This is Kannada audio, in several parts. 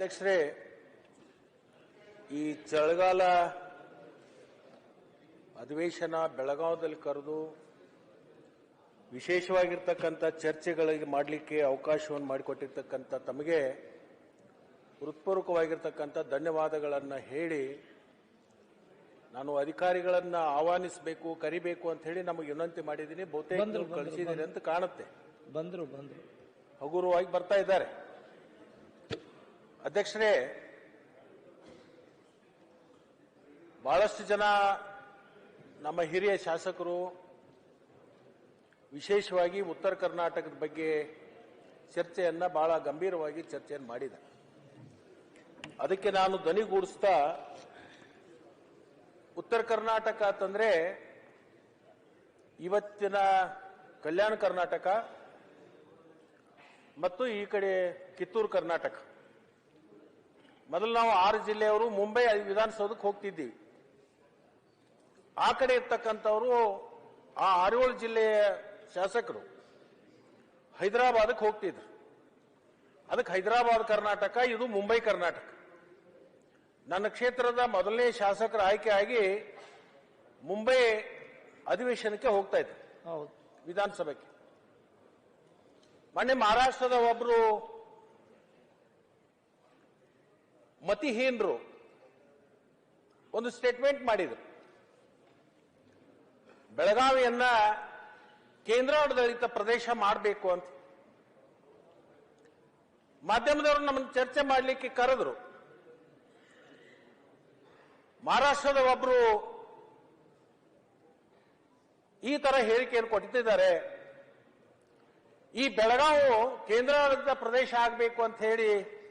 ಅಧ್ಯಕ್ಷರೇ ಈ ಚಳಿಗಾಲ ಅಧಿವೇಶನ ಬೆಳಗಾವದಲ್ಲಿ ಕರೆದು ವಿಶೇಷವಾಗಿರ್ತಕ್ಕಂಥ ಚರ್ಚೆಗಳಿಗೆ ಮಾಡಲಿಕ್ಕೆ ಅವಕಾಶವನ್ನು ಮಾಡಿಕೊಟ್ಟಿರ್ತಕ್ಕಂಥ ತಮಗೆ ಹೃತ್ಪೂರ್ವಕವಾಗಿರ್ತಕ್ಕಂಥ ಧನ್ಯವಾದಗಳನ್ನು ಹೇಳಿ ನಾನು ಅಧಿಕಾರಿಗಳನ್ನ ಆಹ್ವಾನಿಸಬೇಕು ಕರಿಬೇಕು ಅಂತ ಹೇಳಿ ನಮಗೆ ವಿನಂತಿ ಮಾಡಿದ್ದೀನಿ. ಬಹುತೇಕ ಕಳಿಸಿದ್ದೀರಿ ಅಂತ ಕಾಣುತ್ತೆ. ಬಂದ್ರು ಬಂದ್ರು. ಹಗುರವಾಗಿ ಬರ್ತಾ ಇದ್ದಾರೆ. ಅಧ್ಯಕ್ಷರೇ, ಬಹಳಷ್ಟು ಜನ ನಮ್ಮ ಹಿರಿಯ ಶಾಸಕರು, ವಿಶೇಷವಾಗಿ ಉತ್ತರ ಕರ್ನಾಟಕದ ಬಗ್ಗೆ ಚರ್ಚೆಯನ್ನ ಬಹಳ ಗಂಭೀರವಾಗಿ ಚರ್ಚೆಯನ್ನು ಮಾಡಿದ. ಅದಕ್ಕೆ ನಾನು ಧ್ವನಿಗೂಡಿಸ್ತಾ, ಉತ್ತರ ಕರ್ನಾಟಕ ಅಂತಂದ್ರೆ, ಇವತ್ತಿನ ಕಲ್ಯಾಣ ಕರ್ನಾಟಕ ಮತ್ತು ಈ ಕಡೆ ಕಿತ್ತೂರು ಕರ್ನಾಟಕ. ಮೊದಲು ನಾವು ಆರು ಜಿಲ್ಲೆಯವರು ಮುಂಬೈ ವಿಧಾನಸೌಧಕ್ಕೆ ಹೋಗ್ತಿದ್ದೀವಿ ಆ ಕಡೆ ಇರ್ತಕ್ಕಂಥವರು ಆ ಆರೇಳು ಜಿಲ್ಲೆಯ ಶಾಸಕರು ಹೈದರಾಬಾದಕ್ಕೆ ಹೋಗ್ತಿದ್ರು. ಅದಕ್ಕೆ ಹೈದರಾಬಾದ್ ಕರ್ನಾಟಕ ಇದು ಮುಂಬೈ ಕರ್ನಾಟಕ. ನನ್ನ ಕ್ಷೇತ್ರದ ಮೊದಲನೇ ಶಾಸಕರ ಆಯ್ಕೆ ಆಗಿ ಮುಂಬೈ ಅಧಿವೇಶನಕ್ಕೆ ಹೋಗ್ತಾ ಇದ್ರು. ಹೌದು. ವಿಧಾನಸಭೆಗೆ. ಮೊನ್ನೆ ಮಹಾರಾಷ್ಟ್ರದ ಒಬ್ರು ಮತಿಹೀನರು ಒಂದು ಸ್ಟೇಟ್ಮೆಂಟ್ ಮಾಡಿದರು. ಬೆಳಗಾವಿಯನ್ನ ಕೇಂದ್ರಾಡಳಿತ ಪ್ರದೇಶ ಮಾಡಬೇಕು ಅಂತ. ಮಾಧ್ಯಮದವರು ನಮ್ಮನ್ನು ಚರ್ಚೆ ಮಾಡಲಿಕ್ಕೆ ಕರೆದ್ರು. ಮಹಾರಾಷ್ಟ್ರದ ಒಬ್ರು ಈ ತರ ಹೇಳಿಕೆಯನ್ನು ಕೊಟ್ಟಿದ್ದಾರೆ. ಈ ಬೆಳಗಾವು ಕೇಂದ್ರಾಡಳಿತ ಪ್ರದೇಶ ಆಗಬೇಕು ಅಂತ ಹೇಳಿ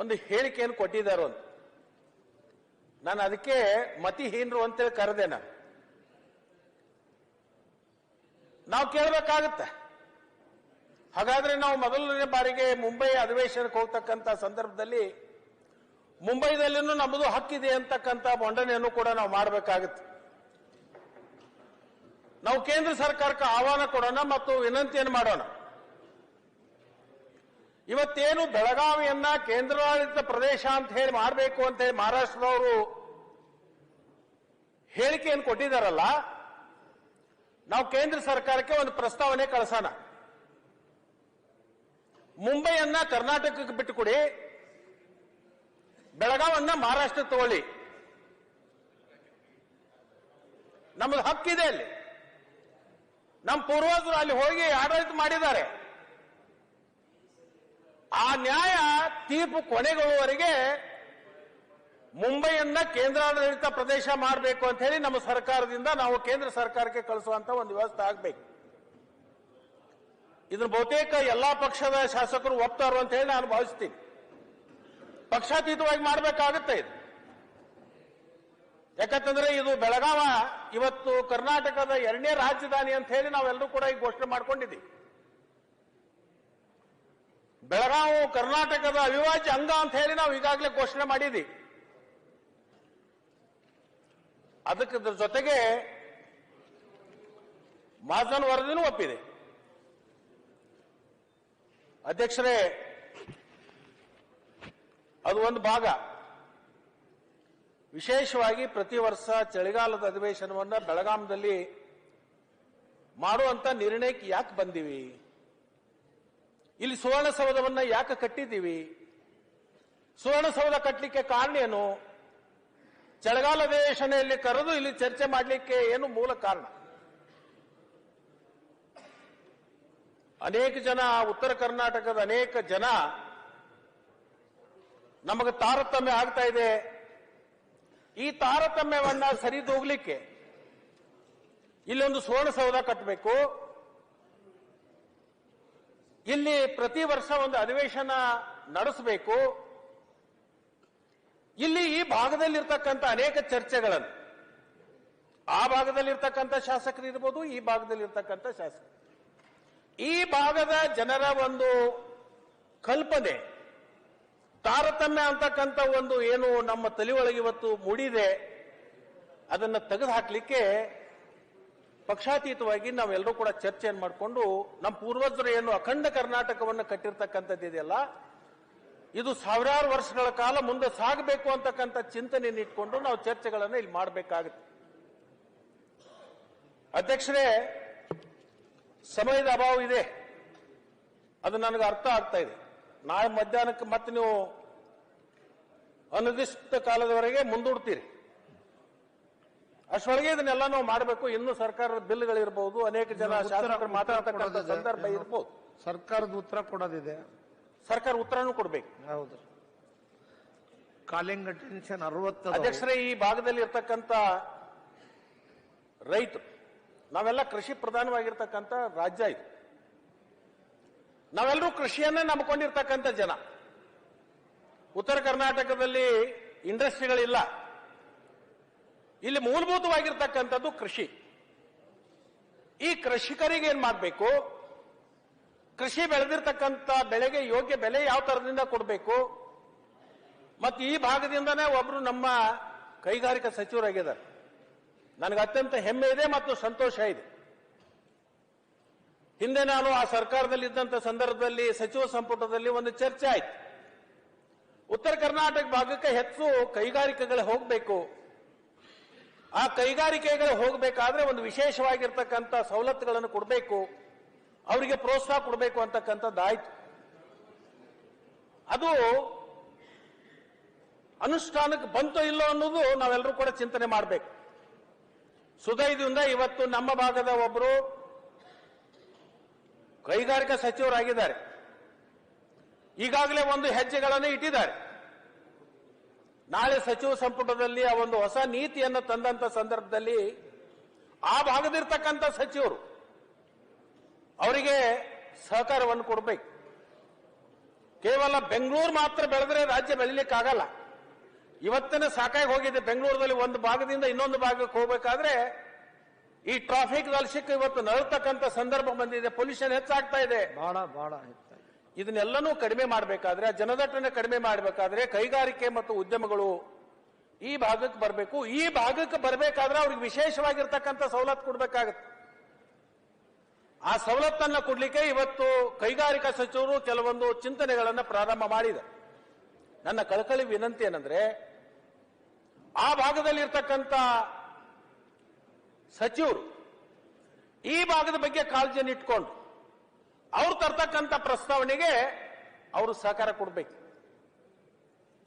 ಒಂದು ಹೇಳಿಕೆಯನ್ನು ಕೊಟ್ಟಿದ್ದಾರೆ ಅಂತ. ನಾನು ಅದಕ್ಕೆ ಮತಿಹೀನರು ಅಂತೇಳಿ ಕರೆದೆ ನಾನು. ನಾವು ಕೇಳಬೇಕಾಗತ್ತೆ. ಹಾಗಾದ್ರೆ ನಾವು ಮೊದಲನೇ ಬಾರಿಗೆ ಮುಂಬೈ ಅಧಿವೇಶನಕ್ಕೆ ಹೋಗ್ತಕ್ಕಂಥ ಸಂದರ್ಭದಲ್ಲಿ ಮುಂಬೈದಲ್ಲಿನೂ ನಮ್ಮದು ಹಕ್ಕಿದೆ ಅಂತಕ್ಕಂಥ ಮಂಡನೆಯನ್ನು ಕೂಡ ನಾವು ಮಾಡಬೇಕಾಗುತ್ತೆ. ನಾವು ಕೇಂದ್ರ ಸರ್ಕಾರಕ್ಕೆ ಆಹ್ವಾನ ಕೊಡೋಣ ಮತ್ತು ವಿನಂತಿಯನ್ನು ಮಾಡೋಣ. ಇವತ್ತೇನು ಬೆಳಗಾವಿಯನ್ನ ಕೇಂದ್ರಾಡಳಿತ ಪ್ರದೇಶ ಅಂತ ಹೇಳಿ ಮಾಡಬೇಕು ಅಂತ ಹೇಳಿ ಮಹಾರಾಷ್ಟ್ರದವರು ಹೇಳಿಕೆಯನ್ನು ಕೊಟ್ಟಿದ್ದಾರಲ್ಲ, ನಾವು ಕೇಂದ್ರ ಸರ್ಕಾರಕ್ಕೆ ಒಂದು ಪ್ರಸ್ತಾವನೆ ಕಳಿಸೋಣ. ಮುಂಬೈಯನ್ನ ಕರ್ನಾಟಕಕ್ಕೆ ಬಿಟ್ಟುಕೊಡಿ ಬೆಳಗಾವನ್ನ ಮಹಾರಾಷ್ಟ್ರ ತಗೊಳ್ಳಿ. ನಮ್ಮದು ಹಕ್ಕಿದೆ ಅಲ್ಲಿ. ನಮ್ಮ ಪೂರ್ವಜರು ಅಲ್ಲಿ ಹೋಗಿ ಆಡಳಿತ ಮಾಡಿದ್ದಾರೆ. ಆ ನ್ಯಾಯ ತೀರ್ಪು ಕೊನೆಗೊಳ್ಳುವವರೆಗೆ ಮುಂಬೈಯನ್ನ ಕೇಂದ್ರಾಡಳಿತ ಪ್ರದೇಶ ಮಾಡಬೇಕು ಅಂತ ಹೇಳಿ ನಮ್ಮ ಸರ್ಕಾರದಿಂದ ನಾವು ಕೇಂದ್ರ ಸರ್ಕಾರಕ್ಕೆ ಕಳಿಸುವಂತ ಒಂದು ವ್ಯವಸ್ಥೆ ಆಗ್ಬೇಕು. ಇದ್ರ ಬಹುತೇಕ ಎಲ್ಲಾ ಪಕ್ಷದ ಶಾಸಕರು ಒಪ್ತಾರು ಅಂತ ಹೇಳಿ ನಾನು ಭಾವಿಸ್ತೀನಿ. ಪಕ್ಷಾತೀತವಾಗಿ ಮಾಡಬೇಕಾಗುತ್ತೆ ಇದು. ಯಾಕಂತಂದ್ರೆ ಇದು ಬೆಳಗಾವ, ಇವತ್ತು ಕರ್ನಾಟಕದ ಎರಡನೇ ರಾಜಧಾನಿ ಅಂತ ಹೇಳಿ ನಾವೆಲ್ಲರೂ ಕೂಡ ಈ ಘೋಷಣೆ ಮಾಡ್ಕೊಂಡಿದ್ದೀವಿ. ಬೆಳಗಾವು, ಕರ್ನಾಟಕದ ಅವಿಭಾಜ್ಯ ಅಂಗ ಅಂತ ಹೇಳಿ ನಾವು ಈಗಾಗಲೇ ಘೋಷಣೆ ಮಾಡಿದ್ದೀವಿ ಅದಕ್ಕದ್ರ ಜೊತೆಗೆ ಮಾಜನ್ ವರದಿನೂ ಒಪ್ಪಿದೆ. ಅಧ್ಯಕ್ಷರೇ, ಅದು ಒಂದು ಭಾಗ. ವಿಶೇಷವಾಗಿ ಪ್ರತಿ ವರ್ಷ ಚಳಿಗಾಲದ ಅಧಿವೇಶನವನ್ನ ಬೆಳಗಾಂದಲ್ಲಿ ಮಾಡುವಂತ ನಿರ್ಣಯಕ್ಕೆ ಯಾಕೆ ಬಂದಿವಿ? ಇಲ್ಲಿ ಸುವರ್ಣಸೌಧವನ್ನ ಯಾಕೆ ಕಟ್ಟಿದ್ದೀವಿ? ಸುವರ್ಣಸೌಧ ಕಟ್ಟಲಿಕ್ಕೆ ಕಾರಣ ಏನು? ಚಳಿಗಾಲ ಅಧಿವೇಶನೆಯಲ್ಲಿ ಕರೆದು ಇಲ್ಲಿ ಚರ್ಚೆ ಮಾಡಲಿಕ್ಕೆ ಏನು ಮೂಲ ಕಾರಣ? ಅನೇಕ ಜನ ಉತ್ತರ ಕರ್ನಾಟಕದ ಅನೇಕ ಜನ ನಮಗೆ ತಾರತಮ್ಯ ಆಗ್ತಾ ಇದೆ. ಈ ತಾರತಮ್ಯವನ್ನ ಸರಿದೂಗ್ಲಿಕ್ಕೆ ಇಲ್ಲೊಂದು ಸುವರ್ಣಸೌಧ ಕಟ್ಟಬೇಕು. ಇಲ್ಲಿ ಪ್ರತಿ ವರ್ಷ ಒಂದು ಅಧಿವೇಶನ ನಡೆಸಬೇಕು. ಇಲ್ಲಿ ಈ ಭಾಗದಲ್ಲಿರ್ತಕ್ಕಂಥ ಅನೇಕ ಚರ್ಚೆಗಳನ್ನು. ಆ ಭಾಗದಲ್ಲಿರ್ತಕ್ಕಂಥ ಶಾಸಕರು ಇರ್ಬೋದು ಈ ಭಾಗದಲ್ಲಿರ್ತಕ್ಕಂಥ ಶಾಸಕರು. ಈ ಭಾಗದ ಜನರ ಒಂದು ಕಲ್ಪನೆ, ತಾರತಮ್ಯ ಅಂತಕ್ಕಂಥ ಒಂದು ಏನು ನಮ್ಮ ತಲೆಯೊಳಗೆ ಇವತ್ತು ಮೂಡಿದೆ, ಅದನ್ನು ತೆಗೆದು ಹಾಕ್ಲಿಕ್ಕೆ ಪಕ್ಷಾತೀತವಾಗಿ ನಾವೆಲ್ಲರೂ ಕೂಡ ಚರ್ಚೆಯನ್ನು ಮಾಡಿಕೊಂಡು ನಮ್ಮ ಪೂರ್ವಜರು ಏನು ಅಖಂಡ ಕರ್ನಾಟಕವನ್ನು ಕಟ್ಟಿರ್ತಕ್ಕಂಥದ್ದು ಇದೆಯಲ್ಲ, ಇದು ಸಾವಿರಾರು ವರ್ಷಗಳ ಕಾಲ ಮುಂದೆ ಸಾಗಬೇಕು ಅಂತಕ್ಕಂಥ ಚಿಂತನೆಯನ್ನು ಇಟ್ಕೊಂಡು ನಾವು ಚರ್ಚೆಗಳನ್ನು ಇಲ್ಲಿ ಮಾಡಬೇಕಾಗುತ್ತೆ. ಅಧ್ಯಕ್ಷರೇ, ಸಮಯದ ಅಭಾವ ಇದೆ. ಅದು ನನಗೆ ಅರ್ಥ ಆಗ್ತಾ ಇದೆ. ನಾಳೆ ಮಧ್ಯಾಹ್ನಕ್ಕೆ ಮತ್ತೆ ನೀವು ಅನಿರ್ದಿಷ್ಟ ಕಾಲದವರೆಗೆ ಮುಂದೂಡ್ತೀರಿ. ಅಷ್ಟರೊಳಗೆ ಇದನ್ನೆಲ್ಲ ನಾವು ಮಾಡಬೇಕು. ಇನ್ನು ಸರ್ಕಾರದ ಬಿಲ್ಗಳಿರ್ಬೋದು. ಅನೇಕ ಜನ ಶಾಸಕರು ಮಾತಾಡ್ತಕ್ಕಂಥ ಸಂದರ್ಭ ಇರ್ಬೋದು. ಸರ್ಕಾರದ ಉತ್ತರ ಕೊಡೋದಿದೆ. ಸರ್ಕಾರ ಉತ್ತರನೂ ಕೊಡ್ಬೇಕು. ಹೌದು. ಕಾಲಿಂಗ ಟೆನ್ಷನ್ ಅರವತ್ತು ಅಧ್ಯಕ್ಷರೇ ಈ ಭಾಗದಲ್ಲಿ ಇರ್ತಕ್ಕಂಥ ರೈತರು ನಾವೆಲ್ಲ ಕೃಷಿ ಪ್ರಧಾನವಾಗಿರ್ತಕ್ಕಂಥ ರಾಜ್ಯ ಇದು. ನಾವೆಲ್ಲರೂ ಕೃಷಿಯನ್ನೇ ನಂಬಿಕೊಂಡಿರ್ತಕ್ಕಂಥ ಜನ. ಉತ್ತರ ಕರ್ನಾಟಕದಲ್ಲಿ ಇಂಡಸ್ಟ್ರಿಗಳಿಲ್ಲ. ಇಲ್ಲಿ ಮೂಲಭೂತವಾಗಿರ್ತಕ್ಕಂಥದ್ದು ಕೃಷಿ. ಈ ಕೃಷಿಕರಿಗೆ ಏನ್ ಮಾಡಬೇಕು? ಕೃಷಿ ಬೆಳೆದಿರ್ತಕ್ಕಂಥ ಬೆಳೆಗೆ ಯೋಗ್ಯ ಬೆಲೆ ಯಾವ ತರದಿಂದ ಕೊಡಬೇಕು? ಮತ್ತು ಈ ಭಾಗದಿಂದನೇ ಒಬ್ರು ನಮ್ಮ ಕೈಗಾರಿಕಾ ಸಚಿವರಾಗಿದ್ದಾರೆ. ನನಗೆ ಅತ್ಯಂತ ಹೆಮ್ಮೆ ಇದೆ ಮತ್ತು ಸಂತೋಷ ಇದೆ. ಹಿಂದೆ ನಾನು ಆ ಸರ್ಕಾರದಲ್ಲಿ ಇದ್ದಂಥ ಸಂದರ್ಭದಲ್ಲಿ, ಸಚಿವ ಸಂಪುಟದಲ್ಲಿ ಒಂದು ಚರ್ಚೆ ಆಯ್ತು. ಉತ್ತರ ಕರ್ನಾಟಕ ಭಾಗಕ್ಕೆ ಹೆಚ್ಚು ಕೈಗಾರಿಕೆಗಳು ಹೋಗಬೇಕು. ಆ ಕೈಗಾರಿಕೆಗಳು ಹೋಗಬೇಕಾದ್ರೆ ಒಂದು ವಿಶೇಷವಾಗಿರ್ತಕ್ಕಂಥ ಸವಲತ್ತುಗಳನ್ನು ಕೊಡಬೇಕು, ಅವರಿಗೆ ಪ್ರೋತ್ಸಾಹ ಕೊಡಬೇಕು ಅಂತಕ್ಕಂಥದ್ದಾಯ್ತು. ಅದು ಅನುಷ್ಠಾನಕ್ಕೆ ಬಂತೋ ಇಲ್ಲೋ ಅನ್ನೋದು ನಾವೆಲ್ಲರೂ ಕೂಡ ಚಿಂತನೆ ಮಾಡಬೇಕು. ಸುದೈದಿಂದ ಇವತ್ತು ನಮ್ಮ ಭಾಗದ ಒಬ್ಬರು ಕೈಗಾರಿಕಾ ಸಚಿವರಾಗಿದ್ದಾರೆ. ಈಗಾಗಲೇ ಒಂದು ಹೆಜ್ಜೆಗಳನ್ನು ಇಟ್ಟಿದ್ದಾರೆ. ನಾಳೆ ಸಚಿವ ಸಂಪುಟದಲ್ಲಿ ಆ ಒಂದು ಹೊಸ ನೀತಿಯನ್ನು ತಂದಂತ ಸಂದರ್ಭದಲ್ಲಿ ಆ ಭಾಗದಿರ್ತಕ್ಕಂಥ ಸಚಿವರು ಅವರಿಗೆ ಸಹಕಾರವನ್ನು ಕೊಡಬೇಕು. ಕೇವಲ ಬೆಂಗಳೂರು ಮಾತ್ರ ಬೆಳೆದ್ರೆ ರಾಜ್ಯ ಬೆಳಿಲಿಕ್ಕಾಗಲ್ಲ. ಇವತ್ತಿನ ಸಾಕಾಗಿ ಹೋಗಿದೆ ಬೆಂಗಳೂರಲ್ಲಿ ಒಂದು ಭಾಗದಿಂದ ಇನ್ನೊಂದು ಭಾಗಕ್ಕೆ ಹೋಗಬೇಕಾದ್ರೆ ಈ ಟ್ರಾಫಿಕ್ ದಲ್ಶಕ್ಕೆ ಇವತ್ತು ನರತಕ್ಕಂಥ ಸಂದರ್ಭ ಬಂದಿದೆ. ಪೊಲ್ಯೂಷನ್ ಹೆಚ್ಚಾಗ್ತಾ ಇದೆ. ಬಹಳ ಬಹಳ ಇದನ್ನೆಲ್ಲನೂ ಕಡಿಮೆ ಮಾಡಬೇಕಾದ್ರೆ, ಜನದಟ್ಟಣೆ ಕಡಿಮೆ ಮಾಡಬೇಕಾದ್ರೆ ಕೈಗಾರಿಕೆ ಮತ್ತು ಉದ್ಯಮಗಳು ಈ ಭಾಗಕ್ಕೆ ಬರಬೇಕು. ಈ ಭಾಗಕ್ಕೆ ಬರಬೇಕಾದ್ರೆ ಅವ್ರಿಗೆ ವಿಶೇಷವಾಗಿರ್ತಕ್ಕಂಥ ಸವಲತ್ತು ಕೊಡಬೇಕಾಗತ್ತೆ. ಆ ಸವಲತ್ತನ್ನು ಕೊಡ್ಲಿಕ್ಕೆ ಇವತ್ತು ಕೈಗಾರಿಕಾ ಸಚಿವರು ಕೆಲವೊಂದು ಚಿಂತನೆಗಳನ್ನು ಪ್ರಾರಂಭ ಮಾಡಿದೆ. ನನ್ನ ಕಳಕಳಿ ವಿನಂತಿ ಏನಂದ್ರೆ, ಆ ಭಾಗದಲ್ಲಿ ಇರ್ತಕ್ಕಂಥ ಸಚಿವರು ಈ ಭಾಗದ ಬಗ್ಗೆ ಕಾಳಜಿಯನ್ನು ಇಟ್ಕೊಂಡು ಅವ್ರು ತರ್ತಕ್ಕಂಥ ಪ್ರಸ್ತಾವನೆಗೆ ಅವರು ಸಹಕಾರ ಕೊಡಬೇಕು.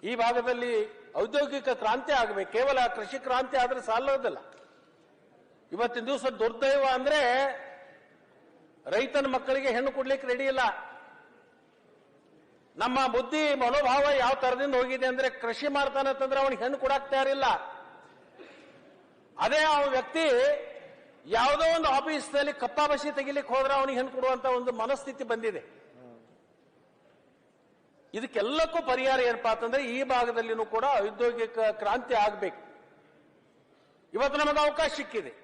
ಈ ಭಾಗದಲ್ಲಿ ಔದ್ಯೋಗಿಕ ಕ್ರಾಂತಿ ಆಗಬೇಕು. ಕೇವಲ ಕೃಷಿ ಕ್ರಾಂತಿ ಆದ್ರೆ ಸಾಲೋದಿಲ್ಲ. ಇವತ್ತಿನ ದಿವಸ ದುರ್ದೈವ ಅಂದ್ರೆ ರೈತನ ಮಕ್ಕಳಿಗೆ ಹೆಣ್ಣು ಕೊಡ್ಲಿಕ್ಕೆ ರೆಡಿ ಇಲ್ಲ. ನಮ್ಮ ಬುದ್ಧಿ ಮನೋಭಾವ ಯಾವ ತರದಿಂದ ಹೋಗಿದೆ ಅಂದ್ರೆ ಕೃಷಿ ಮಾಡ್ತಾನೆ ಅಂತಂದ್ರೆ ಅವನಿಗೆ ಹೆಣ್ಣು ಕೊಡಕ್ ತಯಾರಿಲ್ಲ. ಅದೇ ಆ ವ್ಯಕ್ತಿ ಯಾವುದೋ ಒಂದು ಆಫೀಸ್ನಲ್ಲಿ ಕಪ್ಪಾಬಸಿ ತೆಗಿಲಿಕ್ಕೆ ಹೋದ್ರೆ ಅವನಿಗೆ ಹೆಣ್ಣು ಕೊಡುವಂತ ಒಂದು ಮನಸ್ಥಿತಿ ಬಂದಿದೆ. ಇದಕ್ಕೆಲ್ಲಕ್ಕೂ ಪರಿಹಾರ ಏನಪ್ಪಾ ಅಂತಂದ್ರೆ ಈ ಭಾಗದಲ್ಲಿನೂ ಕೂಡ ಔದ್ಯೋಗಿಕ ಕ್ರಾಂತಿ ಆಗಬೇಕು. ಇವತ್ತು ನಮಗೆ ಅವಕಾಶ ಸಿಕ್ಕಿದೆ.